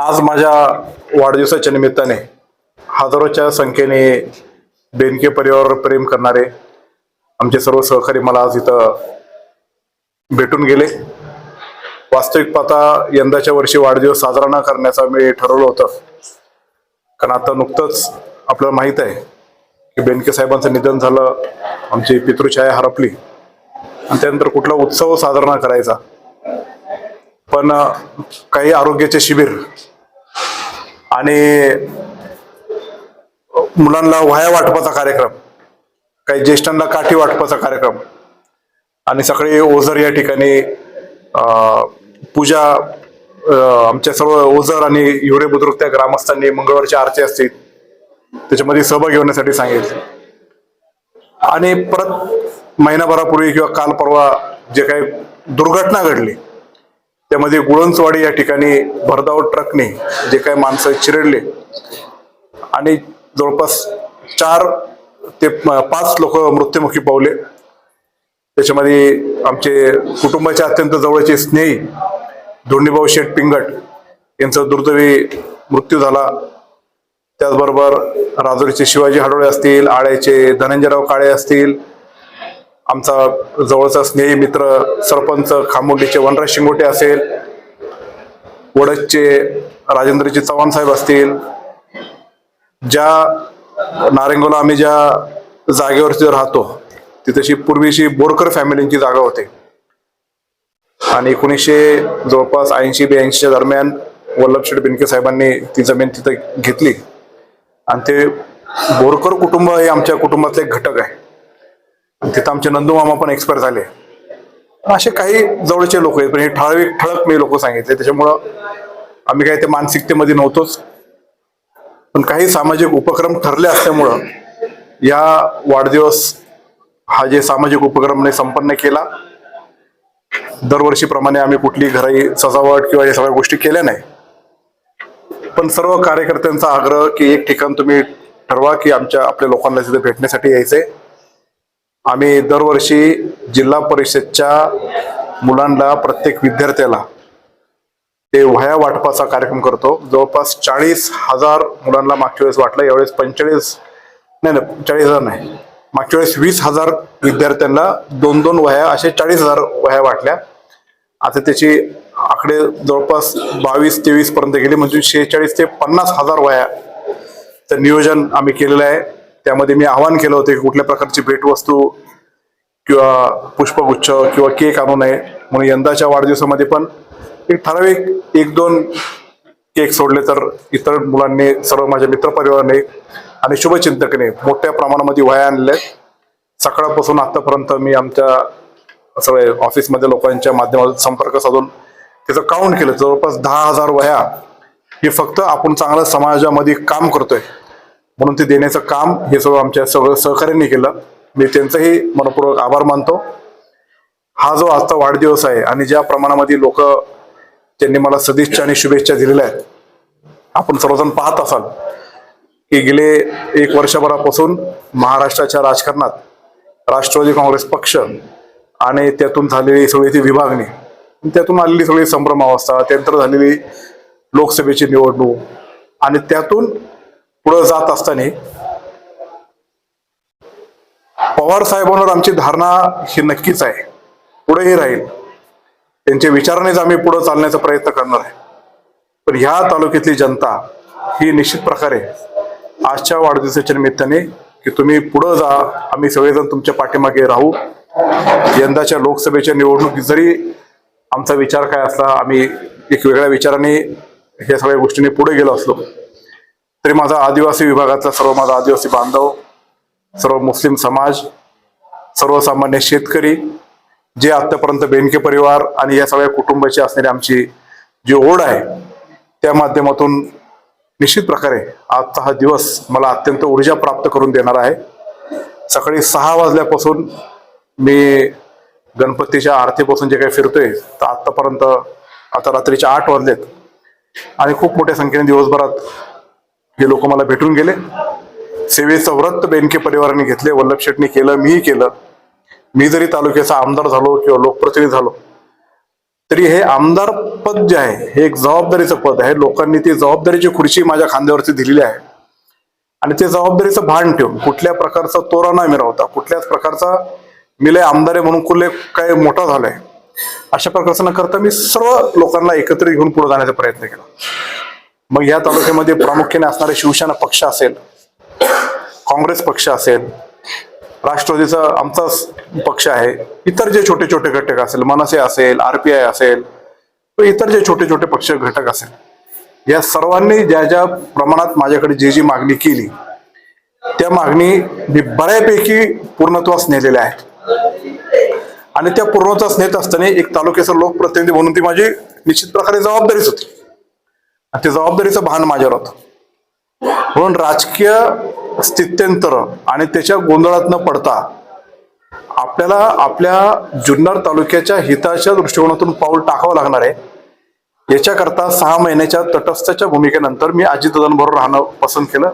आज माझ्या वाढदिवसाच्या निमित्ताने हजारोच्या संख्येने बेनके परिवारावर प्रेम करणारे आमचे सर्व सहकारी मला आज इथं भेटून गेले. वास्तविक पाहता यंदाच्या वर्षी वाढदिवस साजरा न करण्याचा मी ठरवलं होतं. कारण आता नुकतंच आपल्याला माहीत आहे की बेनके साहेबांचं निधन झालं आमची पितृछाया हरपली. आणि त्यानंतर कुठला उत्सव साजरा न करायचा पण काही आरोग्याचे शिबिर आणि मुलांना व्हाया वाटपाचा कार्यक्रम काही ज्येष्ठांना काठी वाटपाचा कार्यक्रम आणि सकाळी ओझर या ठिकाणी पूजा आमच्या सर्व ओझर आणि हिवरे बुद्रुक त्या ग्रामस्थांनी मंगळवारची आरती असतील त्याच्यामध्ये सहभाग घेण्यासाठी सांगितले. आणि परत महिनाभरापूर्वी किंवा काल परवा जे काही दुर्घटना घडली त्यामध्ये गुळंचवाडी या ठिकाणी भरधाव ट्रकने जे काही माणसं चिरडले आणि जवळपास चार ते पाच लोक मृत्युमुखी पावले त्याच्यामध्ये आमचे कुटुंबाचे अत्यंत जवळचे स्नेही धोंडीभाऊ शेठ पिंगट यांचा दुर्दैवी मृत्यू झाला. त्याचबरोबर राजुरीचे शिवाजी हाडोळे असतील आळ्याचे धनंजयराव काळे असतील आमचा जवळचा स्नेही मित्र सरपंच खामोंडीचे वनराज शिंगोटे असेल वडदचे राजेंद्रजी चव्हाण साहेब असतील ज्या नारेंगोला आम्ही ज्या जागेवरती राहतो तिथेशी पूर्वीशी पूर्वीची बोरकर फॅमिलींची जागा होती. आणि एकोणीसशे जवळपास ऐंशी ब्याऐंशीच्या दरम्यान वल्लभशेठ बिनके साहेबांनी ती जमीन तिथं घेतली. आणि ते बोरकर कुटुंब हे आमच्या कुटुंबातले एक घटक आहे. तिथं आमचे नंदुमामा पण एक्सपायर झाले. असे काही जवळचे लोक आहेत पण हे ठळविक ठळक मी लोक सांगितले. त्याच्यामुळं आम्ही काही ते मानसिकतेमध्ये नव्हतोच. पण काही सामाजिक उपक्रम ठरले असल्यामुळं या वाढदिवस हा जे सामाजिक उपक्रमने संपन्न केला दरवर्षीप्रमाणे आम्ही कुठली घराई सजावट किंवा या सगळ्या गोष्टी केल्या नाही. पण सर्व कार्यकर्त्यांचा आग्रह की एक ठिकाण तुम्ही ठरवा की आमच्या आपल्या लोकांना तिथे भेटण्यासाठी यायचंय. आम्ही दरवर्षी जिल्हा परिषदच्या मुलांना प्रत्येक विद्यार्थ्याला ते वह्या वाटपाचा कार्यक्रम करतो. जवळपास चाळीस हजार मुलांना मागच्या वेळेस वाटलं यावेळेस पंचेचाळीस नाही नाही चाळीस हजार नाही. मागच्या वेळेस वीस हजार विद्यार्थ्यांना दोन दोन वह्या असे चाळीस हजार वह्या वाटल्या. आता त्याची आकडे जवळपास बावीस तेवीस पर्यंत गेले. म्हणजे शेहेचाळीस ते पन्नास हजार वह्याचं नियोजन आम्ही केलेलं आहे. त्यामध्ये मी आवाहन केलं होतं की कुठल्या प्रकारची भेटवस्तू किंवा पुष्पगुच्छ किंवा केक आणू नये. म्हणून यंदाच्या वाढदिवसामध्ये पण एक ठराविक एक दोन केक सोडले तर इतर मुलांनी सर्व माझ्या मित्रपरिवाराने आणि शुभचिंतकने मोठ्या प्रमाणामध्ये वह्या आणल्या. सकाळपासून आतापर्यंत मी आमच्या सगळे ऑफिसमध्ये लोकांच्या माध्यमातून संपर्क साधून त्याचं काउंट केलं. जवळपास दहा हजार वह्या. हे फक्त आपण चांगल्या समाजामध्ये काम करतोय. म्हणून ते देण्याचं काम हे सगळं आमच्या सगळं सहकार्यांनी केलं. मी त्यांचंही मनपूर्वक आभार मानतो. हा जो आजचा वाढदिवस आहे आणि ज्या प्रमाणामध्ये लोक त्यांनी मला सदिच्छा आणि शुभेच्छा दिलेल्या आहेत आपण सर्वजण पाहत असाल की गेले एक वर्षभरापासून महाराष्ट्राच्या राजकारणात राष्ट्रवादी काँग्रेस पक्ष आणि त्यातून झालेली सगळी ती विभागणी त्यातून आलेली सगळी संभ्रमावस्था त्यानंतर झालेली लोकसभेची निवडणूक आणि त्यातून पुढे जात असताना पवार साहेबांवर आमची धारणा ही नक्कीच आहे. पुढेही राहील. त्यांच्या विचारानेच आम्ही पुढे चालण्याचा प्रयत्न करणार आहे. पण ह्या तालुक्यातली जनता ही निश्चित प्रकारे आजच्या वाढदिवसाच्या निमित्ताने की तुम्ही पुढं जा आम्ही सगळेजण तुमच्या पाठीमागे राहू. यंदाच्या लोकसभेच्या निवडणुकीत जरी आमचा विचार काय असला आम्ही एक वेगळ्या विचाराने ह्या सगळ्या गोष्टींनी पुढे गेलो असलो तरी माझा आदिवासी विभागातला सर्व माझा आदिवासी बांधव सर्व मुस्लिम समाज सर्वसामान्य शेतकरी जे आतापर्यंत बेनके परिवार आणि या सगळ्या कुटुंबाची असणारी आमची जी ओढ आहे त्या माध्यमातून निश्चित प्रकारे आजचा हा दिवस मला अत्यंत ऊर्जा प्राप्त करून देणार आहे. सकाळी सहा वाजल्यापासून मी गणपतीच्या आरतीपासून जे काही फिरतोय तर आतापर्यंत आता रात्रीचे आठ वाजलेत. आणि खूप मोठ्या संख्येने दिवसभरात हे लोक मला भेटून गेले. सेवेचं व्रत बेनके परिवाराने घेतले वल्लभ शेटने केलं मीही केलं. मी जरी तालुक्याचा आमदार झालो किंवा लोकप्रतिनिधी झालो तरी हे आमदार पद जे आहे हे एक जबाबदारीचं पद आहे. लोकांनी ती जबाबदारीची खुर्ची माझ्या खांद्यावरती दिलेली आहे. आणि ते जबाबदारीचं भान ठेवून कुठल्या प्रकारचा तोरा न मिळवता कुठल्याच प्रकारचा मी लय आमदार म्हणून कुठले काय मोठा झालाय अशा प्रकारचं न करता मी सर्व लोकांना एकत्रित घेऊन पुढे जाण्याचा प्रयत्न केला. मग या तालुक्यामध्ये प्रामुख्याने असणारे शिवसेना पक्ष असेल काँग्रेस पक्ष असेल राष्ट्रवादीचा आमचा पक्ष आहे इतर जे छोटे छोटे घटक असेल मनसे असेल आरपीआय असेल इतर जे छोटे छोटे पक्ष घटक असेल या सर्वांनी ज्या ज्या प्रमाणात माझ्याकडे जी जी मागणी केली त्या मागणी मी बऱ्यापैकी पूर्णत्वास नेलेल्या आहेत. आणि त्या पूर्णत्वास नेत असताना एक तालुक्याचा लोकप्रतिनिधी म्हणून ती माझी निश्चित प्रकारे जबाबदारीच होती. ते जबाबदारीचं भान माझ्यावर होतं. म्हणून राजकीय स्थित्यंतर आणि त्याच्या गोंधळात न पडता आपल्याला आपल्या जुन्नर तालुक्याच्या हिताच्या दृष्टिकोनातून पाऊल टाकावं लागणार आहे. याच्याकरता सहा महिन्याच्या तटस्थाच्या भूमिकेनंतर मी अजितदादांबरोबर राहणं पसंत केलं.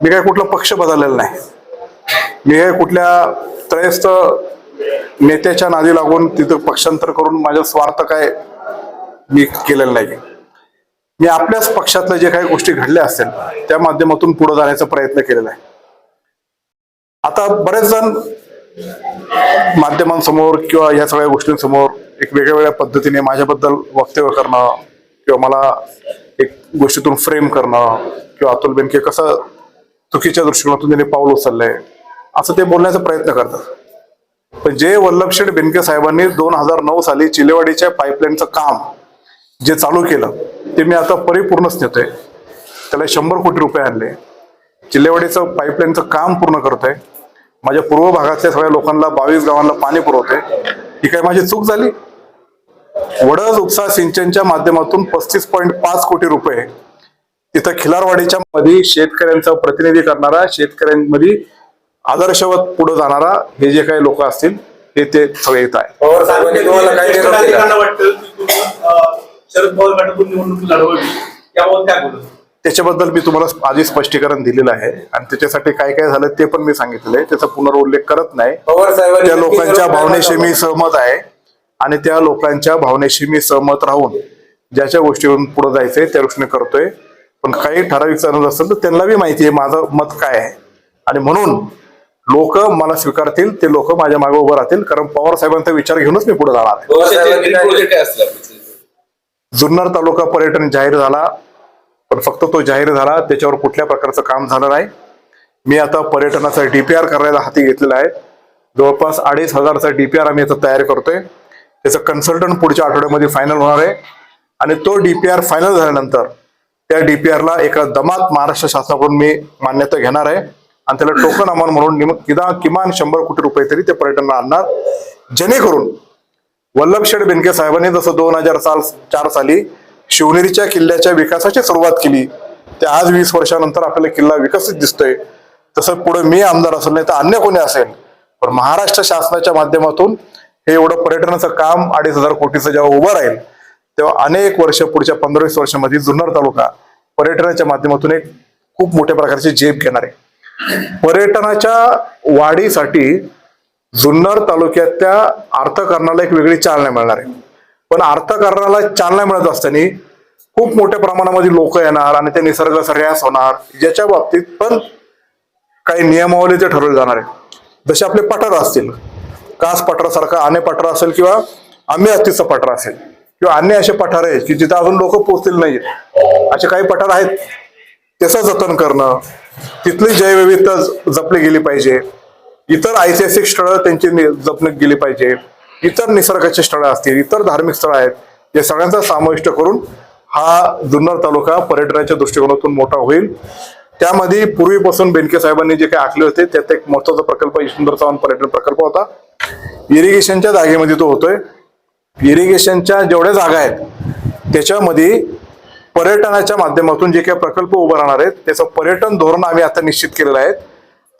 मी काय कुठला पक्ष बदललेला नाही. मी काय कुठल्या त्रयस्थ नेत्याच्या नादी लागून तिथं पक्षांतर करून माझा स्वार्थ काय मी केलेलं नाही. मी आपल्याच पक्षातल्या जे काही गोष्टी घडल्या असतील त्या माध्यमातून पुढे जाण्याचा प्रयत्न केलेला आहे. आता बरेच जण माध्यमांसमोर किंवा या सगळ्या गोष्टींसमोर एक वेगळ्या वेगळ्या पद्धतीने माझ्याबद्दल वक्तव्य करणं किंवा मला एक गोष्टीतून फ्रेम करणं किंवा अतुल बेनके कसं चुकीच्या दृष्टिकोनातून त्यांनी पाऊल उचललंय असं ते बोलण्याचा प्रयत्न करतात. पण जे वल्लभशेठ बेनके साहेबांनी दोन हजार नऊ साली चिलेवाडीच्या पाईपलाईनचं काम जे चालू केलं ते मी आता परिपूर्णच नेतोय. त्याला शंभर कोटी रुपये आणले. चिल्लेवाडीचं पाईपलाईनचं काम पूर्ण करतोय. माझ्या पूर्व भागातल्या सगळ्या लोकांना बावीस गावांना पाणी पुरवतोय. ही काय माझी चूक झाली? वडज उपसा सिंचनच्या माध्यमातून पस्तीस पॉईंट पाच कोटी रुपये तिथं खिलारवाडीच्या मध्ये शेतकऱ्यांचं प्रतिनिधी करणारा शेतकऱ्यांमध्ये आदर्शवत पुढे जाणारा हे जे काही लोक असतील हे ते सगळे येत आहे शरद पवार गटातून निवडणूक लढवावी याबाबत काय बोलत त्याच्याबद्दल मी तुम्हाला आधी स्पष्टीकरण दिलेलं आहे. आणि त्याच्यासाठी काय काय झालं ते पण मी सांगितलेलं आहे. त्याचा पुनरुल्लेख करत नाही. त्या लोकांच्या भावनेशी. मी सहमत आहे. आणि त्या लोकांच्या भावनेशी मी सहमत राहून ज्याच्या गोष्टीवरून पुढे जायचंय त्या गोष्टी करतोय. पण काही ठराविक चालत असेल तर त्यांना बी माहिती आहे. माझं मत काय आहे? आणि म्हणून लोक मला स्वीकारतील ते लोक माझ्या मागे उभं राहतील. कारण पवार साहेबांचा विचार घेऊनच मी पुढे जाणार आहे पवार साहेबांनी काय- प्रोजेक्ट काय असला जुन्नर तालुका पर्यटन जाहीर झाला पण फक्त तो जाहीर झाला त्याच्यावर कुठल्या प्रकारचं काम झालं नाही. मी आता पर्यटनाचा डीपीआर करायला हाती घेतलेला आहे. जवळपास अडीच हजारचा डीपीआर आम्ही आता तयार करतोय. त्याचं कन्सल्टंट पुढच्या आठवड्यामध्ये फायनल होणार आहे. आणि तो डीपीआर फायनल झाल्यानंतर त्या डीपीआरला एका दमात महाराष्ट्र शासनाकडून मी मान्यता घेणार आहे. आणि त्याला टोकन अमान म्हणून किमान शंभर कोटी रुपये तरी ते पर्यटनला आणणार. जेणेकरून वल्लभशेठ बेनके साहेबांनी जसं दोन हजार साल चार साली शिवनेरीच्या किल्ल्याच्या विकासाची सुरुवात केली ते आज वीस वर्षानंतर आपल्याला किल्ला विकसित दिसतोय. तसं पुढे मी आमदार असेल नाही तर अन्य कोणी असेल पण महाराष्ट्र शासनाच्या माध्यमातून हे एवढं पर्यटनाचं काम अडीच हजार कोटीचं जेव्हा उभं राहील तेव्हा अनेक वर्ष पुढच्या पंधरा वीस वर्षामध्ये जुन्नर तालुका पर्यटनाच्या माध्यमातून एक खूप मोठ्या प्रकारची झेप घेणार आहे. पर्यटनाच्या वाढीसाठी जुन्नर तालुक्यातल्या अर्थकारणाला एक वेगळी चालना मिळणार आहे. पण अर्थकारणाला चालना मिळत असताना खूप मोठ्या प्रमाणामध्ये लोक येणार आणि ते निसर्ग ऱ्यास होणार ज्याच्या बाबतीत पण काही नियमावली ते ठरवले जाणार आहे. जसे आपले पठार असतील कास पठारासारखा आने पठार असेल किंवा आम्ही अस्तीचं पठार असेल किंवा अन्य असे पठार आहेत की जिथे अजून लोक पोचतील नाहीत असे काही पठार आहेत. त्याचं जतन करणं तिथली जैवविविधता जपली गेली पाहिजे. इतर ऐतिहासिक स्थळं त्यांची नि- गेली पाहिजे. इतर निसर्गाची स्थळं असतील इतर धार्मिक स्थळं आहेत या सगळ्यांचा समाविष्ट करून हा जुन्नर तालुका पर्यटनाच्या दृष्टिकोनातून मोठा होईल. त्यामध्ये पूर्वीपासून बेनके साहेबांनी जे काही आखले होते त्यात एक महत्त्वाचा प्रकल्प सुंदर चव्हाण पर्यटन प्रकल्प होता. इरिगेशनच्या जागेमध्ये तो होतोय. इरिगेशनच्या जेवढ्या जागा आहेत त्याच्यामध्ये पर्यटनाच्या माध्यमातून जे काही प्रकल्प उभं राहणार आहेत त्याचं पर्यटन धोरण आम्ही आता निश्चित केलेलं आहे.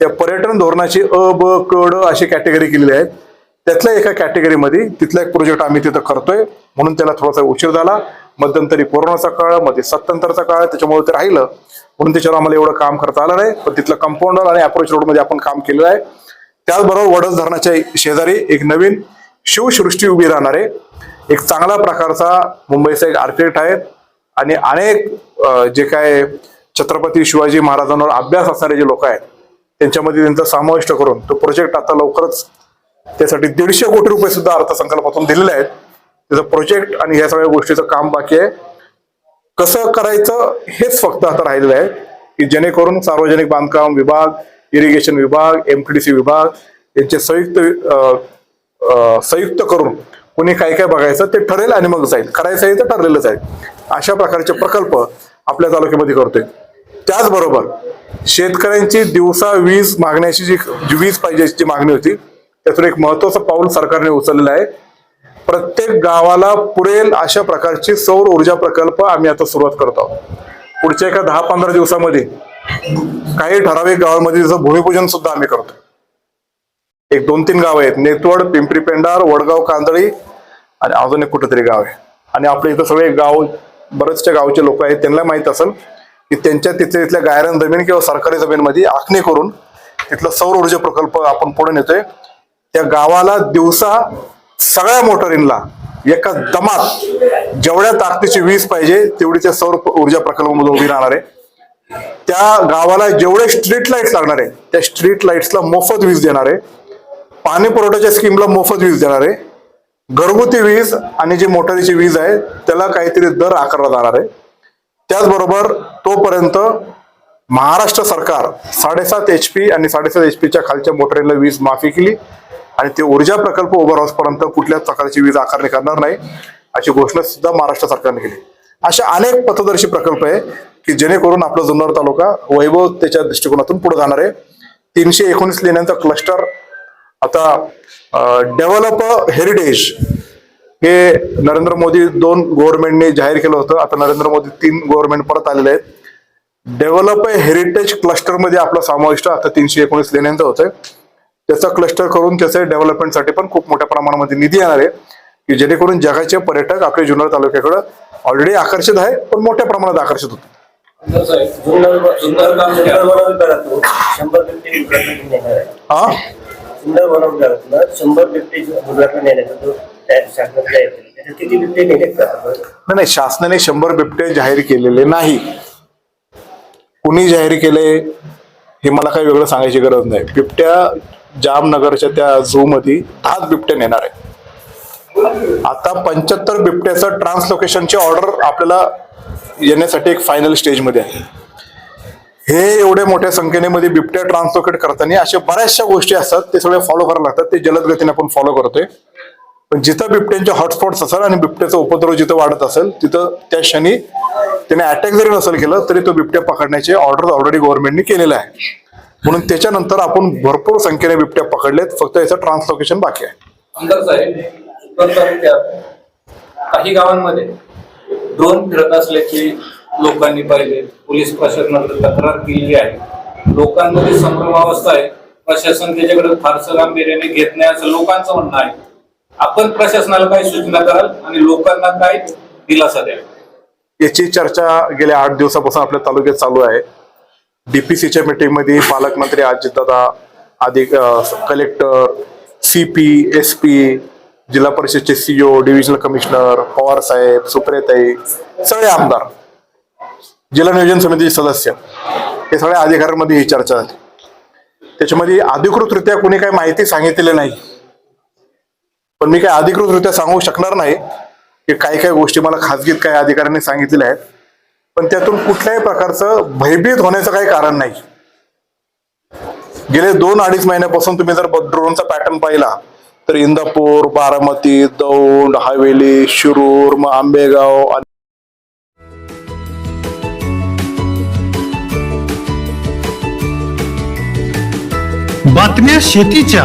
त्या पर्यटन धोरणाची अ ब क ड अशी कॅटेगरी केलेली आहेत त्यातल्या एका कॅटेगरीमध्ये तिथला एक प्रोजेक्ट आम्ही तिथं करतोय. म्हणून त्याला थोडासा उशीर झाला. मध्यंतरी कोरोनाचा काळमध्ये सत्तंतरचा काळ त्याच्यामुळे ते राहिलं. म्हणून त्याच्यावर आम्हाला एवढं काम करता आलं नाही. पण तिथलं कंपाऊंडर आणि अप्रोच रोडमध्ये आपण काम केलेलं आहे. त्याचबरोबर वडस धरणाच्या शेजारी एक नवीन शिवसृष्टी उभी राहणार आहे. एक चांगला प्रकारचा मुंबईचा एक आर्किटेक्ट आहे. आणि अनेक जे काय छत्रपती शिवाजी महाराजांवर अभ्यास असणारे जे लोक आहेत त्यांच्यामध्ये त्यांचा समाविष्ट करून तो प्रोजेक्ट आता लवकरच त्यासाठी दीडशे कोटी रुपये सुद्धा अर्थसंकल्पातून दिलेले आहेत. त्याचा प्रोजेक्ट आणि या सगळ्या गोष्टीचं काम बाकी आहे. कसं करायचं हेच फक्त आता राहिलेलं आहे की जेणेकरून सार्वजनिक बांधकाम विभाग इरिगेशन विभाग एमटीडीसी विभाग यांचे संयुक्त संयुक्त करून कोणी काय काय बघायचं ते ठरेल आणि मग जाईल. करायचं आहे तर ठरलेलंच आहे. अशा प्रकारचे प्रकल्प आपल्या तालुक्यामध्ये करतोय. त्याचबरोबर शेतकऱ्यांची दिवसा वीज मागण्याची जी वीज पाहिजे जी मागणी होती त्यातून एक महत्वाचं पाऊल सरकारने उचललेलं आहे. प्रत्येक गावाला पुरेल अशा प्रकारची सौर ऊर्जा प्रकल्प आम्ही आता सुरुवात करत आहोत. पुढच्या एका दहा पंधरा दिवसामध्ये काही ठराविक गावांमध्ये जसं भूमिपूजन सुद्धा आम्ही करतो. एक दोन तीन गाव आहेत नेतवड पिंपरी पेंडार वडगाव कांदळी आणि अजून एक कुठेतरी गाव आहे. आणि आपल्या इथं सगळे गाव बरेचशा गावचे लोक आहेत त्यांना माहीत असेल की त्यांच्या तिथल्या तिथल्या गायरन जमीन किंवा सरकारी जमीनमध्ये आखणी करून तिथला सौर ऊर्जा प्रकल्प आपण पुढे नेतोय. त्या गावाला दिवसा सगळ्या मोटरींना एका दमात जेवढ्या ताकदीची वीज पाहिजे तेवढी त्या सौर ऊर्जा प्रकल्पामधून उभी राहणार आहे. त्या गावाला जेवढे स्ट्रीट लाईट्स लागणार आहे त्या स्ट्रीट लाईट्सला मोफत वीज देणार आहे. पाणी पुरवठ्याच्या स्कीमला मोफत वीज देणार आहे. घरगुती वीज आणि जी मोटारीची वीज आहे त्याला काहीतरी दर आकारला जाणार आहे. त्याचबरोबर तोपर्यंत महाराष्ट्र सरकार साडेसात एच पी आणि साडेसात एच पीच्या खालच्या मोटरीला वीज माफी केली आणि ते ऊर्जा प्रकल्प उभा राहोसपर्यंत कुठल्याच प्रकारची वीज आकारणी करणार नाही अशी घोषणा सुद्धा महाराष्ट्र सरकारने केली. अशा अनेक पथदर्शी प्रकल्प आहे की जेणेकरून आपला जुन्नर तालुका वैभव त्याच्या दृष्टिकोनातून पुढे जाणार आहे. तीनशे एकोणीस लेण्यांचा क्लस्टर आता डेव्हलप हेरिटेज हे नरेंद्र मोदी दोन गव्हर्नमेंटने जाहीर केलं होतं. आता नरेंद्र मोदी तीन गव्हर्नमेंट परत आलेले आहेत. डेव्हलप हेरिटेज क्लस्टरमध्ये आपला समाविष्ट आता तीनशे एकोणीस लेण्यांचं होतंय. त्याचा क्लस्टर करून त्याचे डेव्हलपमेंटसाठी पण खूप मोठ्या प्रमाणामध्ये निधी येणार आहे. की जेणेकरून जगाचे पर्यटक आपल्या जुन्नर तालुक्याकडे ऑलरेडी आकर्षित आहे पण मोठ्या प्रमाणात आकर्षित होते हा? नाही नाही शासनाने शंभर बिबटे जाहीर केलेले नाही. कुणी जाहीर केले हे मला काही वेगळं सांगायची गरज नाही. बिबट्या जामनगरच्या त्या झू मध्ये दहाच बिबटे नेणार आहे. आता पंच्याहत्तर बिबट्याचं ट्रान्सलोकेशनची ऑर्डर आपल्याला येण्यासाठी एक फायनल स्टेजमध्ये आहे. हे एवढ्या मोठ्या संख्येने मध्ये बिबट्या ट्रान्सलोकेट करताना अशा बऱ्याचशा गोष्टी असतात ते सगळे फॉलो करायला लागतात ते जलद गतीने आपण फॉलो करतोय. पण जिथं बिबट्यांचे हॉटस्पॉट्स असेल आणि बिबट्याचा उपद्रव जिथं वाढत असेल तिथं त्या क्षणी त्याने अटॅक जरी नसेल केलं तरी तो बिबट्या पकडण्याचे ऑर्डर ऑलरेडी गव्हर्नमेंटने केलेले आहे म्हणून त्याच्यानंतर आपण भरपूर संख्येने बिबट्या पकडलेत फक्त याचं ट्रान्सलोकेशन बाकी आहे. आमदार साहेब काही गावांमध्ये ड्रोन फिरत असल्याचे लोकांनी पाहिले पोलीस प्रशासनाकडे तक्रार केलेली आहे. लोकांमध्ये संभ्रमावस्था आहे. प्रशासन त्याच्याकडे फारसं गांभीर्याने घेत नाही असं लोकांचं म्हणणं आहे. आपण प्रशासनाला काय सूचना कराल आणि लोकांना काय दिलासा द्याल. याची चर्चा गेल्या आठ दिवसापासून आपल्या तालुक्यात चालू आहे. डीपीसीच्या मीटिंगमध्ये पालकमंत्री अजितदादा अधिक कलेक्टर सीपी एस पी जिल्हा परिषदचे सीओ डिव्हिजनल कमिशनर पवार साहेब सुप्रियाताई सगळे आमदार जिल्हा नियोजन समितीचे सदस्य हे सगळ्या अधिकाऱ्यांमध्ये ही चर्चा झाली. त्याच्यामध्ये अधिकृतरित्या कोणी काही माहिती सांगितलेली नाही. पण मी काही अधिकृतरित्या सांगू शकणार नाही की काही काही गोष्टी मला खाजगीत काही अधिकाऱ्यांनी सांगितलेल्या आहेत. पण त्यातून कुठल्याही प्रकारचं भयभीत होण्याचं काही कारण नाही. गेले दोन अडीच महिन्यापासून तुम्ही जर ड्रोनचा पॅटर्न पाहिला तर इंदापूर बारामती दौंड हवेली शिरूर मग आंबेगाव बातम्या शेतीच्या.